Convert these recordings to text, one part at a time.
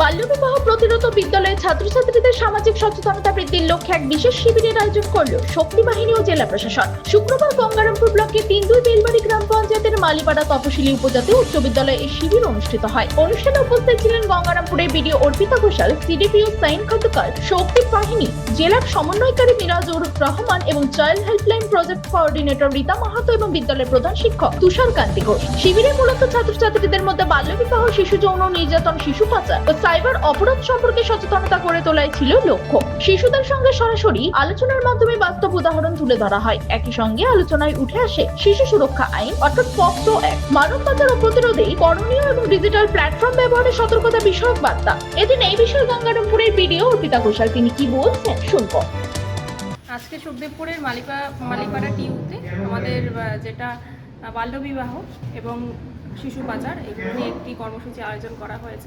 বাল্যবিবাহ প্রতিরোধ বিদ্যালয়ে ছাত্রছাত্রীদের সামাজিক সচেতনতা বৃদ্ধির লক্ষ্যে এক বিশেষ শিবিরের আয়োজন করল শক্তি বাহিনী ও জেলা প্রশাসন। শুক্রবার গঙ্গারামপুর ব্লকের তিনদুই বেলবাড়ি গ্রাম পঞ্চায়েতের মালিপাড়া তপশিলি উপজাতি উচ্চ বিদ্যালয়ে এই শিবির অনুষ্ঠিত হয়। অনুষ্ঠানে উপস্থিত ছিলেন গঙ্গারামপুরের বিডিও অর্পিতা ঘোষাল সিডিপিও সাইন খন্দকার, শক্তি বাহিনী জেলার সমন্বয়কারী মিরাজুর রহমান এবং child helpline project coordinator Rita Mahato এবং বিদ্যালয়ের প্রধান শিক্ষক তুষার কান্তি ঘোষ। শিবিরে মূলত ছাত্রছাত্রীদের মধ্যে বাল্যবিবাহ, শিশু যৌন নির্যাতন, শিশু পাচার সাইবার অপরাধ সম্পর্কে সচেতনতা করে তোলাই ছিল লক্ষ্য। শিশুদের সঙ্গে সরাসরি আলোচনার মাধ্যমে বাস্তব উদাহরণ তুলে ধরা হয়। একই সঙ্গে আলোচনায় উঠে আসে শিশু সুরক্ষা আইন, অর্থাৎ পক্সো এক। মানব পাচার ও প্রতিরোধে করণীয় এবং ডিজিটাল প্ল্যাটফর্ম ব্যবহারে সতর্কতা বিষয়ক বার্তা। এদিন এই বিষয়ে গঙ্গারামপুরের ভিডিও অর্পিতা ঘোষাল। তিনি কি বলছেন শুনব। আজকে সুখদেবপুরের মালিপা মালিপাড়া টিউতে আমাদের যেটা বাল্যবিবাহ এবং শিশু পাচার এগুলো নিয়ে একটি কর্মসূচি আয়োজন করা হয়েছে।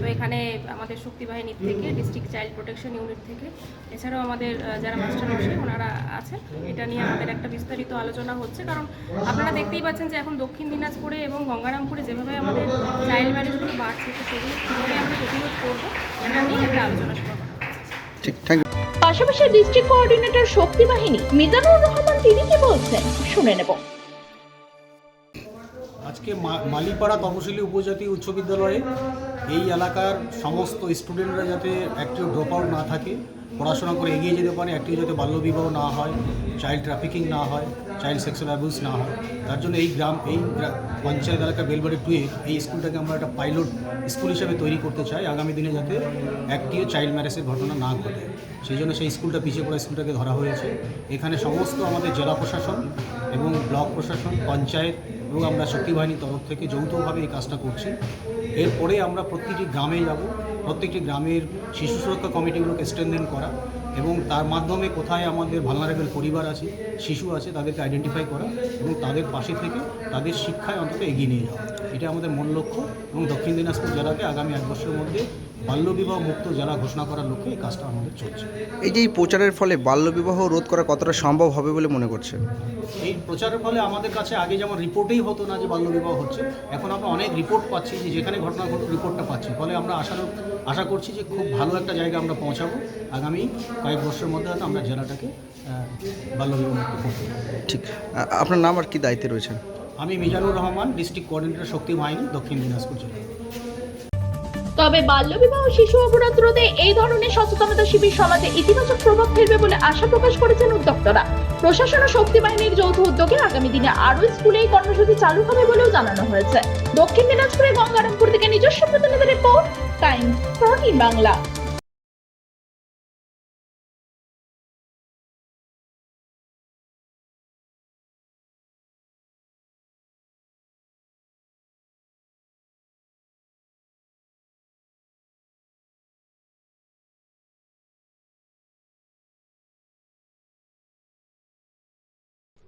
তো এখানে আমাদের শক্তি বাহিনীর থেকে ডিস্ট্রিক্ট চাইল্ড প্রোটেকশন ইউনিট থেকে। এছাড়াও আমাদের যারা মাস্টারমশাই ওনারা আছেন। এটা নিয়ে আমাদের একটা বিস্তারিত আলোচনা হচ্ছে। কারণ আপনারা দেখতেই পাচ্ছেন যে এখন দক্ষিণ দিনাজপুরে এবং গঙ্গারামপুরে যেভাবে আমাদের চাইল্ড ম্যারেজগুলো বাড়ছে তো সেগুলো কীভাবে আমরা প্রতিরোধ করব এটা নিয়ে একটা আলোচনা করা ইউ। পাশাপাশি ডিস্ট্রিক্ট কোঅর্ডিনেটর শক্তি বাহিনী মিজানুর রহমান তিনি কি বলছেন শুনে নেব। আজকে মালিপাড়া তপশিলি উপজাতি উচ্চ বিদ্যালয়ে এই এলাকার সমস্ত স্টুডেন্টরা যাতে একটিও ড্রপ আউট না থাকে, পড়াশোনা করে এগিয়ে যেতে পারে একটিও যাতে বাল্যবিবাহ না হয় চাইল্ড ট্রাফিকিং না হয় চাইল্ড সেক্সুয়াল অ্যাবিউস না হয়, তার জন্য এই গ্রাম, এই পঞ্চায়েত এলাকা বেলবাড়ি টুয়ে এই স্কুলটাকে আমরা একটা পাইলট স্কুল হিসাবে তৈরি করতে চাই, আগামী দিনে যাতে একটিও চাইল্ড ম্যারেজের ঘটনা না ঘটে। সেই জন্য সেই স্কুলটা, পিছিয়ে পড়া স্কুলটাকে ধরা হয়েছে। এখানে সমস্ত আমাদের জেলা প্রশাসন এবং ব্লক প্রশাসন, পঞ্চায়েত এবং আমরা শক্তি বাহিনীর তরফ থেকে যৌথভাবে এই কাজটা করছি। এরপরে আমরা প্রত্যেকটি গ্রামে যাব। প্রত্যেকটি গ্রামের শিশু সুরক্ষা কমিটিগুলোকে স্ট্রেনদেন করা এবং তার মাধ্যমে কোথায় আমাদের ভালনারেবল পরিবার আছে, শিশু আছে, তাদেরকে আইডেন্টিফাই করা এবং তাদের পাশে থেকে তাদের শিক্ষায় অন্তত এগিয়ে নিয়ে যাওয়া। এটা আমাদের মূল লক্ষ্য এবং দক্ষিণ দিনাজপুর জেলাকে আগামী এক বছরের মধ্যে বাল্যবিবাহ মুক্ত জেলা ঘোষণা করার লক্ষ্যে এই কাজটা আমাদের চলছে। এই যে এই প্রচারের ফলে বাল্যবিবাহ রোধ করা কতটা সম্ভব হবে বলে মনে করছেন? এই প্রচারের ফলে আমাদের কাছে আগে যেমন রিপোর্টেই হতো না যে বাল্যবিবাহ হচ্ছে এখন আমরা অনেক রিপোর্ট পাচ্ছি যে যেখানে ঘটনা ঘটুক রিপোর্টটা পাচ্ছি। ফলে আমরা আশা আশা করছি যে খুব ভালো একটা জায়গা আমরা পৌঁছাবো। আগামী কয়েক বছরের মধ্যে হয়তো আমরা জেলাটাকে বাল্যবিবাহ মুক্ত করতে ঠিক। আপনার নাম আর কি দায়িত্বে রয়েছেন? আমি মিজানুর রহমান ডিস্ট্রিক্ট কোঅর্ডিনেটর শক্তি বাহিনী দক্ষিণ দিনাজপুর জেলা। তবে বাল্যবিবাহ, শিশু অপরাধ রোধে এই ধরনের সচেতনতা শিবির সমাজে ইতিবাচক প্রভাব ফেলবে বলে আশা প্রকাশ করেছেন উদ্যোক্তারা। প্রশাসন ও শক্তি বাহিনীর যৌথ উদ্যোগে আগামী দিনে আরও স্কুলে এই কর্মসূচি চালু হবে বলেও জানানো হয়েছে। দক্ষিণ দিনাজপুরে গঙ্গারামপুর থেকে নিজস্ব প্রতিনিধি রিপোর্ট টাইম ফোর্টি বাংলা।